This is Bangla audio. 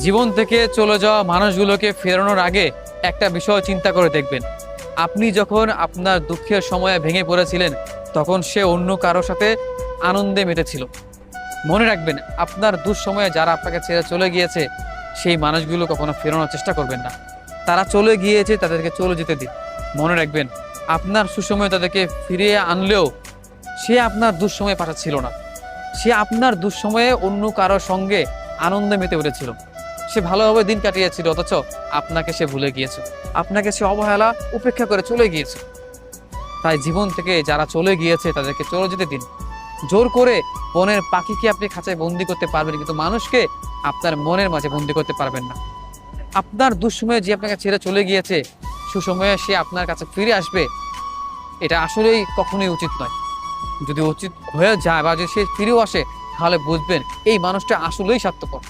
জীবন থেকে চলে যাওয়া মানুষগুলোকে ফেরানোর আগে একটা বিষয় চিন্তা করে দেখবেন। আপনি যখন আপনার দুঃখের সময়ে ভেঙে পড়েছিলেন, তখন সে অন্য কারোর সাথে আনন্দে মেতেছিল মনে রাখবেন, আপনার দুঃসময়ে যারা আপনাকে ছেড়ে চলে গিয়েছে, সেই মানুষগুলো কখনো ফেরানোর চেষ্টা করবেন না। তারা চলে গিয়েছে, তাদেরকে চলে যেতে দিন। মনে রাখবেন, আপনার সুসময়ে তাদেরকে ফিরিয়ে আনলেও সে আপনার দুঃসময়ে পাঠাচ্ছিল না। সে আপনার দুঃসময়ে অন্য কারোর সঙ্গে আনন্দে মেতে উঠেছিল। সে ভালোভাবে দিন কাটিয়েছিল, অথচ আপনাকে সে ভুলে গিয়েছে। আপনাকে সে অবহেলা উপেক্ষা করে চলে গিয়েছে। তাই জীবন থেকে যারা চলে গিয়েছে, তাদেরকে চলে যেতে দিন। জোর করে বনের পাখিকে আপনি খাঁচায় বন্দি করতে পারবেন, কিন্তু মানুষকে আপনার মনের মাঝে বন্দি করতে পারবেন না। আপনার দুঃসময়ে যে আপনাকে ছেড়ে চলে গিয়েছে, সুসময়ে সে আপনার কাছে ফিরে আসবে, এটা আসলেই কখনোই উচিত নয়। যদি উচিত হয়ে যায় বা যদি সে ফিরেও আসে, তাহলে বুঝবেন এই মানুষটা আসলেই স্বার্থপর।